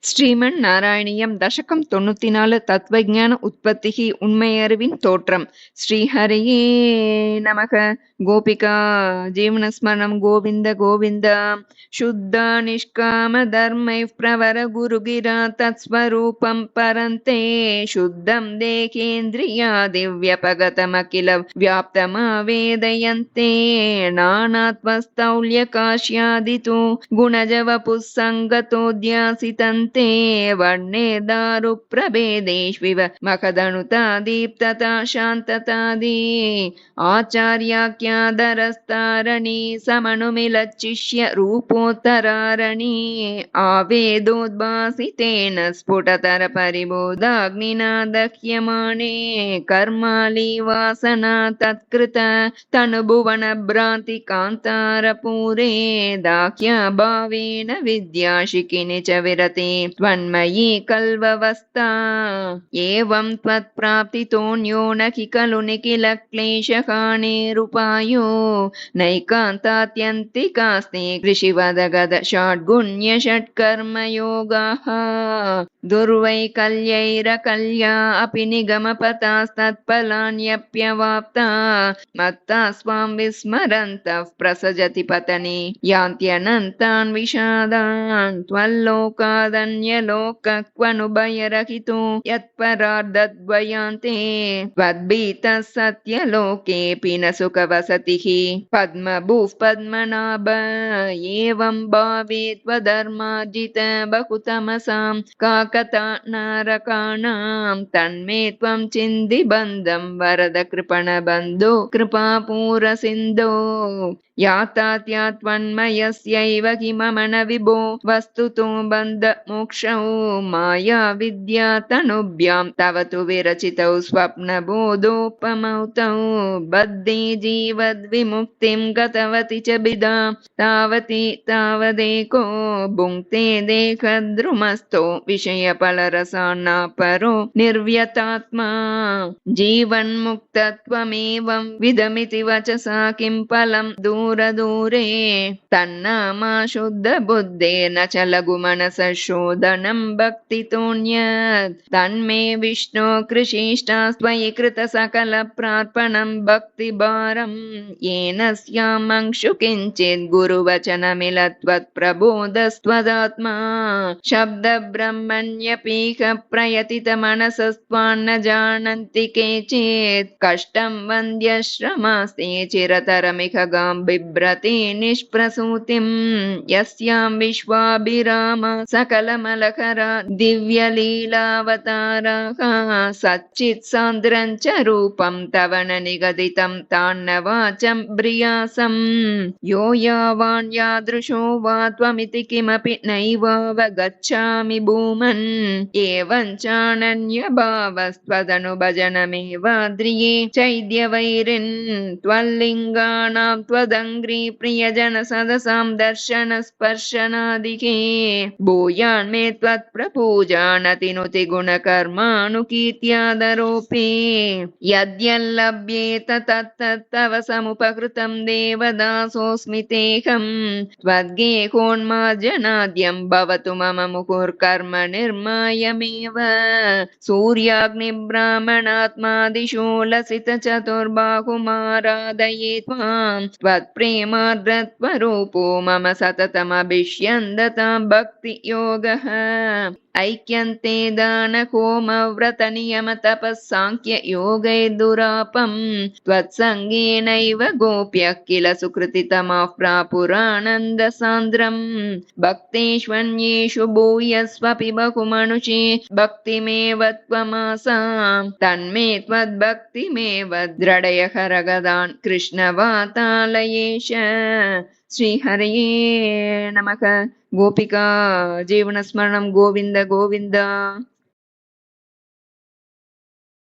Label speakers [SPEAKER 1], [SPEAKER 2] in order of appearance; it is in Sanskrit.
[SPEAKER 1] ஸ்ரீமன் நாராயணியம் தசகம் தொண்ணூத்தி நாலு தத்வஜான உற்பத்தி உண்மையறிவின் தோற்றம். ஸ்ரீஹரியே நமக. கோபிகா ஜீவனஸ்மரணம் கோவிந்த கோவிந்த. சுத்த நிஷ்காம தர்மை பிரவர குருகிரா தத்ஸ்வரூபம் பரந்தே. சுத்தம் தேகேந்திரியா திவ்யபகதமகில வியாப்தமா வேதயந்தே. நானாத்மஸ்தௌல்ய காஷ்யாதிதோ குணஜவபுசங்கதோத்யாசிதந்த सङ्गतोऽध्यासितन्ते वर्णे दारुप्रभेदेष्विव मखदनुता दीप्तता शान्ततादि आचार्याख्यादरस्तारणि समनुमिलच्चिष्य रूपोत्तरारणि। आवेदोद्भासितेन स्फुटतरपरिबोधाग्निना दह्यमाणे कर्माली वासना तत्कृत तनुभुवनभ्रान्तिकान्तारपूरे। दाह्यभावेन विद्याशिखिनि च विरति त्वन्मयी कल्ववस्था एवं त्वत्प्राप्तितोऽन्यो न हि खलु निखिल क्लेशहानिरुपायो नैकान्तात्यन्तिकास्ति कृषिवदगद षड्गुण्य षट्कर्मयोगाः दुर्वैकल्यैरकल्या अपि निगमपतास्तत्फलान्यप्यवाप्ता मत्ता स्वां विस्मरन्तः प्रसजति पतनि। यान्त्यनन्तान् विषादान् त्वल्लोकादन्यलोकक्वनुभयरहितो। यत्परार्धद्वयान्ते त्वद्भीतः सत्यलोकेऽपि न सुखवसतिः। पद्मभूः पद्मनाभ भावे त्वधर्मार्जित बहुतमसां काकता नारकाणां तन्मे त्वं चिन्दिबन्धं वरद कृपणबन्धो कृपापूरसिन्धो। यातात्या त्वन्मयस्यैव किममन विभो वस्तुतो बन्धमोक्षौ माया विद्या तनुभ्यां तव तु विरचितौ स्वप्नबोधोपमौ तौ बद्धे जीवद्विमुक्तिं गतवति च बिदा तावती तावदेको भुङ्क्ते देहद्रुमस्थो विषयफलरसान्नापरो निर्व्यतात्मा। जीवन्मुक्तत्वमेवं विदमिति वचसा किं फलं दूरदूरे। तन्नामा शुद्धबुद्धेन च शोधनं भक्तितोऽन्यत् तन्मे विष्णो कृषिष्टास्त्वयि कृतसकलप्रार्पणं भक्तिभारं। येन स्यामंशु किञ्चित् गुरुवचनमिलत्वत्प्रबोधस्त्वदात्मा शब्दब्रह्मण्यपीह प्रयतितमनसस्त्वान्न जानन्ति केचित्। कष्टं वन्द्यश्रमास्ते चिरतरमिह गां बिभ्रति निष्प्रसूतिं। यस्यां विश्वाभिराम सकलमलकरा दिव्यलीलावताराः। सच्चित्सान्द्रं च रूपं तव न निगदितं तान्न वाचं ब्रियासं। यो यावान् यादृशो वा त्वमिति किमपि नैवावगच्छामि भूमन् एवं चानन्यभावस्त्वदनुभजनमेवाद्रिये चैद्यवैरिन् त्वल्लिङ्गानां त्वदङ्घ्रि प्रियजनसदसां दर्शनस्पर्शनादिके। भूयान्मे त्वत्प्रपूजानतिनुति गुणकर्मानुकीर्त्यादरोऽपि यद्यल्लभ्येत तत्तत्तव समुपकृतं देवदासोऽस्मि तेऽहं। त्वद्गेहोन्मार्जनाद्यं भवतु मम मुहुर्कर्म निर्मायमेव। सूर्याग्निब्राह्मणात्मादिशो लसितचतुर्बाहुमाराधये त्वां। त्वत्प्रेमार्द्रत्वरूपो मम सततमभिष्यन्दतां भक्तियोगः ऐक्यन्ते दानहोमव्रतनियमतपः साङ्ख्ययोगैर्दुरापं त्वत्सङ्गेनैव गोप्यः किल सुकृतितमाः प्रापुरानन्दसान्द्रम् भक्तेष्वन्येषु भूयस्वपि बहुमनुषे भक्तिमेव त्वमासां तन्मे त्वद्भक्तिमेव दृढय हरगदान् कृष्णवातालयेश श्रीहरये नमः गोपिका जीवनस्मरणं गोविन्द गोविन्द